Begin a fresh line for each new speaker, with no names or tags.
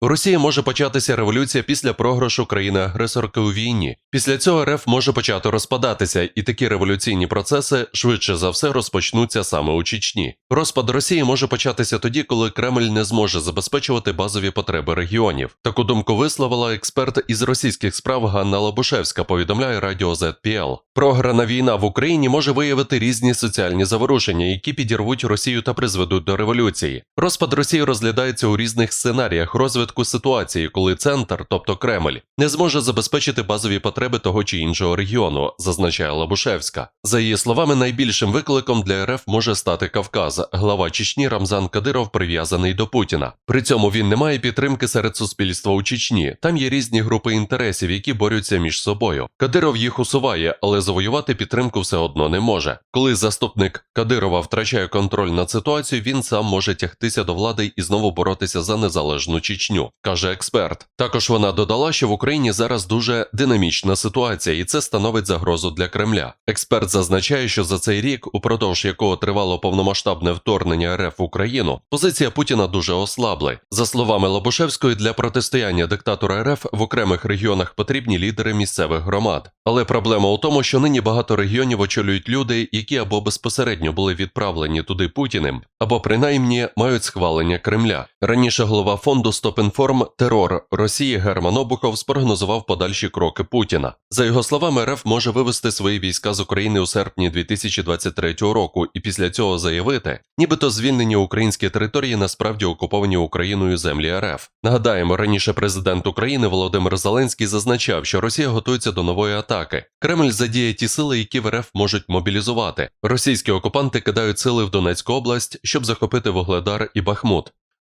У Росії може початися революція після програшу країни-агресорки у війні. Після цього РФ може почати розпадатися, і такі революційні процеси швидше за все розпочнуться саме у Чечні. Розпад Росії може початися тоді, коли Кремль не зможе забезпечувати базові потреби регіонів. Таку думку висловила експерт із російських справ Ганна Лабушевська. Повідомляє радіо ZPL. Програна війна в Україні може виявити різні соціальні заворушення, які підірвуть Росію та призведуть до революції. Розпад Росії розглядається у різних сценаріях розвитку ситуації, коли центр, тобто Кремль, не зможе забезпечити базові потреби того чи іншого регіону, зазначає Лабушевська. За її словами, найбільшим викликом для РФ може стати Кавказ. Глава Чечні Рамзан Кадиров прив'язаний до Путіна. При цьому він не має підтримки серед суспільства у Чечні. Там є різні групи інтересів, які борються між собою. Кадиров їх усуває, але завоювати підтримку все одно не може. Коли заступник Кадирова втрачає контроль над ситуацією, він сам може тягтися до влади і знову боротися за незалежну Чечню, каже експерт. Також вона додала, що в Україні зараз дуже динамічна ситуація, і це становить загрозу для Кремля. Експерт зазначає, що за цей рік, упродовж якого тривало повномасштабне вторгнення РФ в Україну, позиція Путіна дуже ослабли. За словами Лобушевської, для протистояння диктатора РФ в окремих регіонах потрібні лідери місцевих громад. Але проблема у тому, що нині багато регіонів очолюють люди, які або безпосередньо були відправлені туди Путіним, або принаймні мають схвалення Кремля. Раніше голова фонду Стопінформ Терор Росії Герман Обухов спрогнозував подальші кроки Путіна. За його словами, РФ може вивести свої війська з України у серпні 2023 року і після цього заявити, нібито звільнені українські території насправді окуповані Україною землі РФ. Нагадаємо, раніше президент України Володимир Зеленський зазначав, що Росія готується до нової атаки. Кремль задіє ті сили, які в РФ можуть мобілізувати. Російські окупанти кидають сили в Донецьку область, щоб захопити Вугледар і Бахмут.